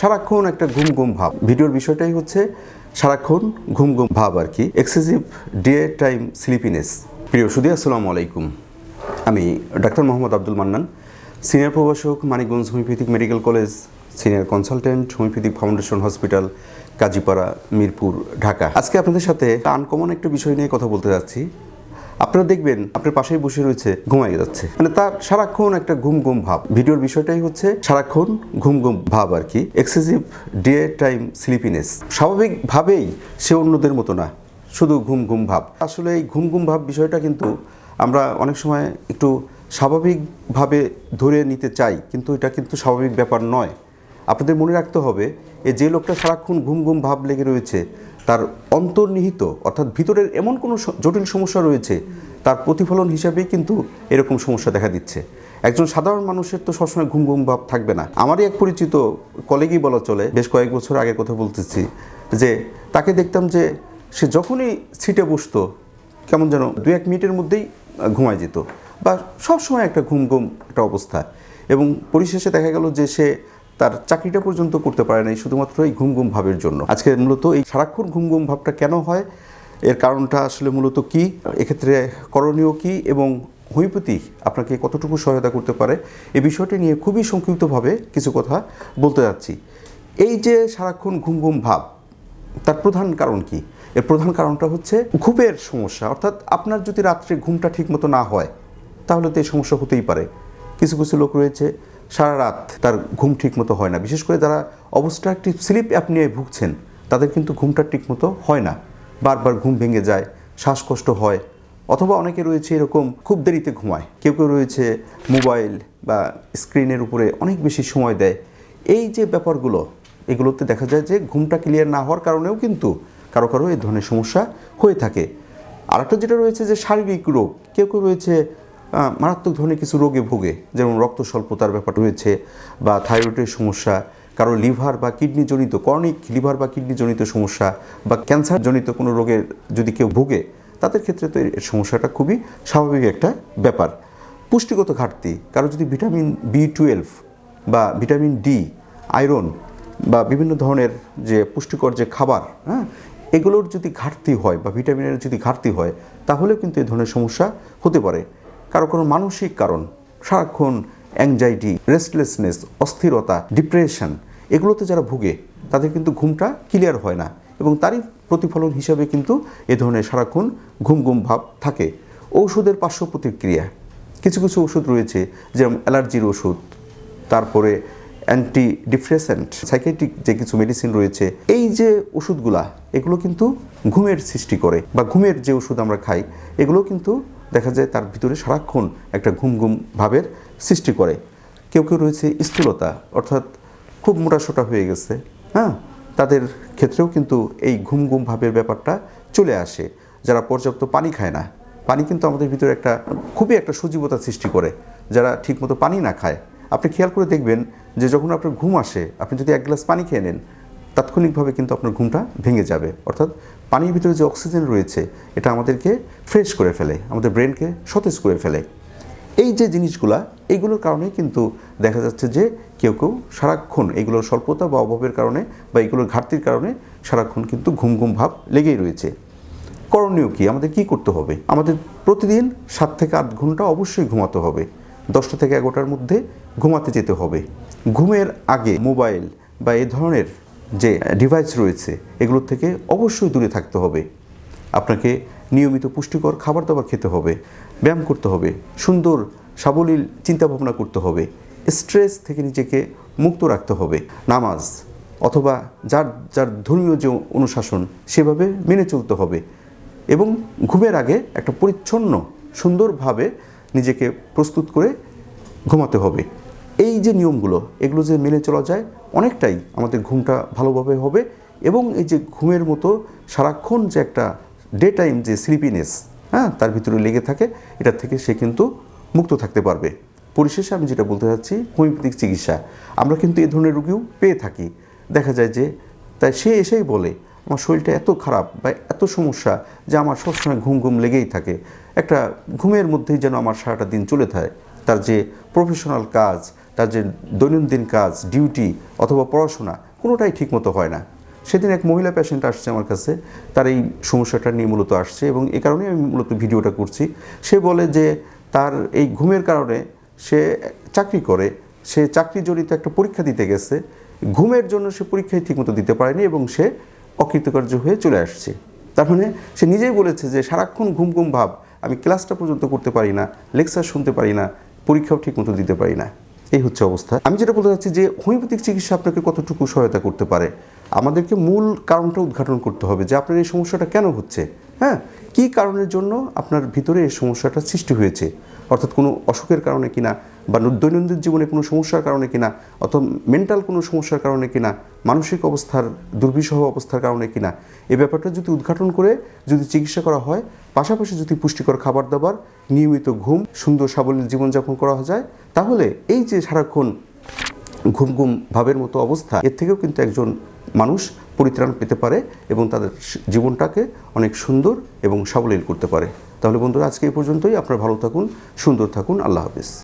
সারাক্ষণ একটা ঘুম ঘুম ভাব। ভিডিওর বিষয়টাই হচ্ছে সারাক্ষণ ঘুম ঘুম ভাব আর কি। এক্সেসিভ ডে টাইম স্লিপিনেস প্রিয় সুদী আসসালামু আলাইকুম। আমি ডাক্তার মোহাম্মদ আব্দুল মান্নান, সিনিয়র প্রভাষক, Manikganj homeopathic medical college, senior consultant, homeopathic foundation hospital, Kazipara, Mirpur, Dhaka. আজকে আপনাদের সাথে আনকমন একটা বিষয় নিয়ে কথা বলতে যাচ্ছি। আপনারা দেখবেন আপনার পাশেই বসে রয়েছে ঘুমাই যাচ্ছে। মানে তার সারাক্ষণ একটা ঘুম ঘুম ভাব। ভিডিওর বিষয়টাই হচ্ছে সারাক্ষণ ঘুম ঘুম ভাব আর কি এক্সেসিভ ডে টাইম স্লিপিনেস স্বাভাবিকভাবেই সে অন্যদের মতো না, শুধু ঘুম ঘুম ভাব। আসলে এই ঘুম ঘুম ভাব বিষয়টা কিন্তু আমরা অনেক সময় একটু স্বাভাবিকভাবে ধরে নিতে চাই, কিন্তু এটা কিন্তু স্বাভাবিক ব্যাপার নয়। আপনাদের মনে রাখতে হবে এ যে লোকটা সারাক্ষণ ঘুম ঘুম ভাব লেগে রয়েছে, তার অন্তর্নিহিত অর্থাৎ ভিতরের এমন কোনো জটিল সমস্যা রয়েছে, তার প্রতিফলন হিসাবেই কিন্তু এরকম সমস্যা দেখা দিচ্ছে। একজন সাধারণ মানুষের তো সবসময় ঘুম ঘুম ভাব থাকবে না। আমারই এক পরিচিত কলেগই বলা চলে, বেশ কয়েক বছর আগে কথা বলতেছি, যে তাকে দেখতাম যে সে যখনই সিটে বসতো, কেমন যেন দু এক মিনিটের মধ্যেই ঘুমায় যেত বা সবসময় একটা ঘুম ঘুম একটা অবস্থা। এবং পরিশেষে দেখা গেল যে সে তার চাকরিটা পর্যন্ত করতে পারে নাই, শুধুমাত্র এই ঘুম ঘুম ভাবের জন্য। আজকে মূলত এই সারাক্ষণ ঘুম ঘুম ভাবটা কেন হয়? এর কারণটা আসলে মূলত কি? এক্ষেত্রে করণীয় কি? এবং হোমিওপ্যাথি আপনাকে কতটুকু সহায়তা করতে পারে? এই বিষয়টি নিয়ে খুবই সংক্ষিপ্তভাবে কিছু কথা বলতে যাচ্ছি। এই যে সারাক্ষণ ঘুম ঘুম ভাব, তার প্রধান কারণ কি? এর প্রধান কারণটা হচ্ছে ঘুমের সমস্যা। অর্থাৎ আপনার যদি রাত্রে ঘুমটা ঠিকমতো না হয়, তাহলে তো এই সমস্যা হতেই পারে। কিছু কিছু লোক রয়েছে সারা রাত তার ঘুম ঠিকমতো হয় না। বিশেষ করে যারা অবস্ট্রাকটিভ স্লিপ অ্যাপনিয়ায় ভুগছেন, তাদের কিন্তু ঘুমটা ঠিকমতো হয় না। বারবার ঘুম ভেঙে যায়, শ্বাসকষ্ট হয়, অথবা অনেকে রয়েছে এরকম খুব দেরিতে ঘুমায়। কেউ কেউ রয়েছে মোবাইল বা স্ক্রিনের উপরে অনেক বেশি সময় দেয়। এই যে ব্যাপারগুলো, এগুলোতে দেখা যায় যে ঘুমটা ক্লিয়ার না হওয়ার কারণেও কিন্তু কারও কারও এই ধরনের সমস্যা হয়ে থাকে। আরেকটা যেটা রয়েছে যে শারীরিক রোগ, কেউ কেউ রয়েছে মারাত্মক ধরনের কিছু রোগে ভোগে, যেমন রক্ত স্বল্পতার ব্যাপার রয়েছে বা থাইরয়েডের সমস্যা, কারও লিভার বা কিডনি জনিত করনিক লিভার বা কিডনি জনিত সমস্যা বা ক্যান্সার জনিত কোনো রোগের যদি কেউ ভোগে, তাদের ক্ষেত্রে তো এর সমস্যাটা খুবই স্বাভাবিক একটা ব্যাপার। পুষ্টিগত ঘাটতি, কারও যদি ভিটামিন বি টুয়েলভ বা ভিটামিন ডি আয়রন বা বিভিন্ন ধরনের যে পুষ্টিকর যে খাবার হ্যাঁ এগুলোর যদি ঘাটতি হয় বা ভিটামিনের যদি ঘাটতি হয় তাহলে কিন্তু এই ধরনের সমস্যা হতে পারে। কারও কোনো মানসিক কারণ, সারাক্ষণ অ্যাংজাইটি রেস্টলেসনেস অস্থিরতা ডিপ্রেশন এগুলোতে যারা ভুগে, তাদের কিন্তু ঘুমটা ক্লিয়ার হয় না এবং তারই প্রতিফলন হিসাবে কিন্তু এ ধরনের সারাক্ষণ ঘুম ঘুম ভাব থাকে। ঔষধের পার্শ্ব প্রতিক্রিয়া, কিছু কিছু ওষুধ রয়েছে যেমন অ্যালার্জির ওষুধ তারপরে অ্যান্টি ডিপ্রেসেন্ট সাইকেটিক যে কিছু মেডিসিন রয়েছে, এই যে ওষুধগুলা এগুলো কিন্তু ঘুমের সৃষ্টি করে বা ঘুমের যে ওষুধ আমরা খাই, এগুলো কিন্তু দেখা যায় তার ভিতরে সারাক্ষণ একটা ঘুম ঘুম ভাবের সৃষ্টি করে। কেউ কেউ রয়েছে স্থূলতা, অর্থাৎ খুব মোটাসোটা হয়ে গেছে হ্যাঁ? তাদের ক্ষেত্রেও কিন্তু এই ঘুম ঘুম ভাবের ব্যাপারটা চলে আসে। যারা পর্যাপ্ত পানি খায় না, পানি কিন্তু আমাদের ভিতরে একটা খুবই একটা সজীবতা সৃষ্টি করে। যারা ঠিকমতো পানি না খায়, আপনি খেয়াল করে দেখবেন যে যখন আপনার ঘুম আসে, আপনি যদি এক গ্লাস পানি খেয়ে নেন, তাৎক্ষণিকভাবে কিন্তু আপনার ঘুমটা ভেঙে যাবে। অর্থাৎ পানির ভিতরে যে অক্সিজেন রয়েছে, এটা আমাদেরকে ফ্রেশ করে ফেলে, আমাদের ব্রেনকে সতেজ করে ফেলে। এই যে জিনিসগুলা এইগুলোর কারণেই কিন্তু দেখা যাচ্ছে যে কেউ কেউ সারাক্ষণ এগুলোর স্বল্পতা বা অভাবের কারণে বা এগুলোর ঘাটতির কারণে সারাক্ষণ কিন্তু ঘুম ঘুম ভাব লেগেই রয়েছে। করণীয় কি? আমাদের কি করতে হবে? আমাদের প্রতিদিন সাত থেকে আট ঘণ্টা অবশ্যই ঘুমাতে হবে। দশটা থেকে এগারোটার মধ্যে ঘুমাতে যেতে হবে। ঘুমের আগে মোবাইল বা এ ধরনের যে ডিভাইস রয়েছে, এগুলোর থেকে অবশ্যই দূরে থাকতে হবে। আপনাকে নিয়মিত পুষ্টিকর খাবার দাবার খেতে হবে, ব্যায়াম করতে হবে, সুন্দর, সাবলীল চিন্তাভাবনা করতে হবে স্ট্রেস থেকে নিজেকে মুক্ত রাখতে হবে, নামাজ অথবা যার যার ধর্মীয় যে অনুশাসন, সেভাবে মেনে চলতে হবে এবং ঘুমের আগে একটা পরিচ্ছন্ন, সুন্দরভাবে নিজেকে প্রস্তুত করে ঘুমাতে হবে। এই যে নিয়মগুলো, এগুলো যে মেনে চলা যায় অনেকটাই আমাদের ঘুমটা ভালোভাবে হবে এবং এই যে ঘুমের মতো সারাক্ষণ যে একটা ডে টাইম যে স্লিপিনেস হ্যাঁ তার ভিতরে লেগে থাকে এটার থেকে সে কিন্তু মুক্ত থাকতে পারবে। পরিশেষে আমি যেটা বলতে চাচ্ছি হোমিওপ্যাথিক চিকিৎসা। আমরা কিন্তু এই ধরনের রুগীও পেয়ে থাকি। দেখা যায় যে তাই সে এসেই বলে, আমার শরীরটা এত খারাপ বা এত সমস্যা যে আমার সবসময় ঘুম ঘুম লেগেই থাকে। একটা ঘুমের মধ্যেই যেন আমার সারাটা দিন চলে থাকে তার যে প্রফেশনাল কাজ তার যে দৈনন্দিন কাজ ডিউটি অথবা পড়াশোনা, কোনোটাই ঠিকমতো হয় না। সেদিন এক মহিলা পেশেন্ট আসছে আমার কাছে, তার এই সমস্যাটা নিয়ে মূলত আসছে এবং এ কারণেই আমি মূলত ভিডিওটা করছি। সে বলে যে তার এই ঘুমের কারণে সে চাকরি করে, সে চাকরি জড়িত একটা পরীক্ষা দিতে গেছে, ঘুমের জন্য সে পরীক্ষায় ঠিকমতো দিতে পারেনি এবং সে অকৃতকার্য হয়ে চলে আসছে। তার মানে সে নিজেই বলেছে যে সারাক্ষণ ঘুম ঘুম ভাব, আমি ক্লাসটা পর্যন্ত করতে পারি না লেকচার শুনতে পারি না, পরীক্ষাও ঠিকমতো দিতে পারি না। এই হচ্ছে অবস্থা। আমি যেটা বলতে চাচ্ছি যে হোমিওপ্যাথিক চিকিৎসা আপনাকে কতটুকু সহায়তা করতে পারে? আমাদেরকে মূল কারণটা উদ্ঘাটন করতে হবে যে আপনার এই সমস্যাটা কেন হচ্ছে হ্যাঁ? কী কারণের জন্য আপনার ভিতরে এই সমস্যাটা সৃষ্টি হয়েছে? অর্থাৎ কোনো অসুখের কারণে কিনা বা দৈনন্দিন জীবনে কোনো সমস্যার কারণে কিনা, অথবা মেন্টাল কোনো সমস্যার কারণে কিনা, মানসিক অবস্থার দুর্বিষহ অবস্থার কারণে কিনা এই ব্যাপারটা যদি উদ্ঘাটন করে, যদি চিকিৎসা করা হয়, পাশাপাশি যদি পুষ্টিকর খাবার দাবার, নিয়মিত ঘুম, সুন্দর সাবলীল জীবনযাপন করা যায়, তাহলে এই যে সারাক্ষণ ঘুম ঘুম ভাবের মতো অবস্থা, এর থেকেও কিন্তু একজন মানুষ পরিত্রাণ পেতে পারে এবং তাদের জীবনটাকে অনেক সুন্দর এবং সাবলীল করতে পারে। তাহলে বন্ধুরা, আজকে এই পর্যন্তই। আপনারা ভালো থাকুন, সুন্দর থাকুন। আল্লাহ হাফিজ।